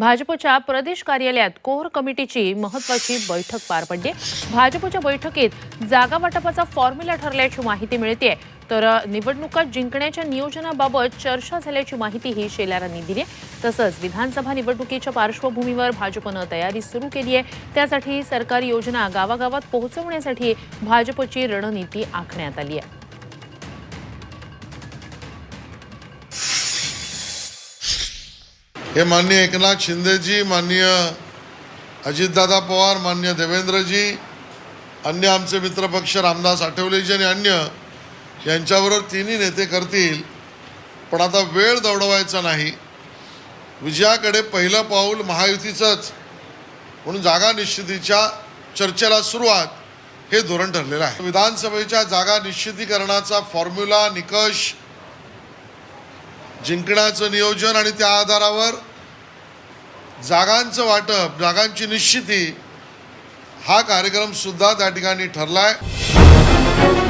भाजपच्या प्रदेश कार्यालयात कोर कमिटीची महत्वाची बैठक पार पडली. भाजपच्या बैठकीत जागा वाटपाचा फॉर्म्युला ठरल्याची माहिती मिळते तर निवडणुका जिंकण्याच्या नियोजनाबाबत चर्चा झाल्याची माहितीही शेलारांनी दिली. तसंच विधानसभा निवडणुकीच्या पार्श्वभूमीवर भाजपनं तयारी सुरू केली आहे. त्यासाठी सरकारी योजना गावागावात पोहोचवण्यासाठी भाजपची रणनीती आखण्यात आली आहे. हे माननीय एकनाथ शिंदेजी माननीय अजितदादा पवार मान्य देवेंद्रजी अन्य आमचे मित्रपक्ष रामदास आठवलेजी आणि अन्य यांच्याबरोबर तिन्ही नेते करतील. पण आता वेळ दौडवायचा नाही. विजयाकडे पहिलं पाऊल महायुतीचंच. म्हणून जागा निश्चितीच्या चर्चेला सुरुवात हे धोरण ठरलेलं आहे. विधानसभेच्या जागा निश्चितीकरणाचा फॉर्म्युला निकष जिंकण्याचं नियोजन आणि त्या आधारावर जागांचं वाटप जागांची निश्चिती हा कार्यक्रमसुद्धा त्या ठिकाणी ठरला आहे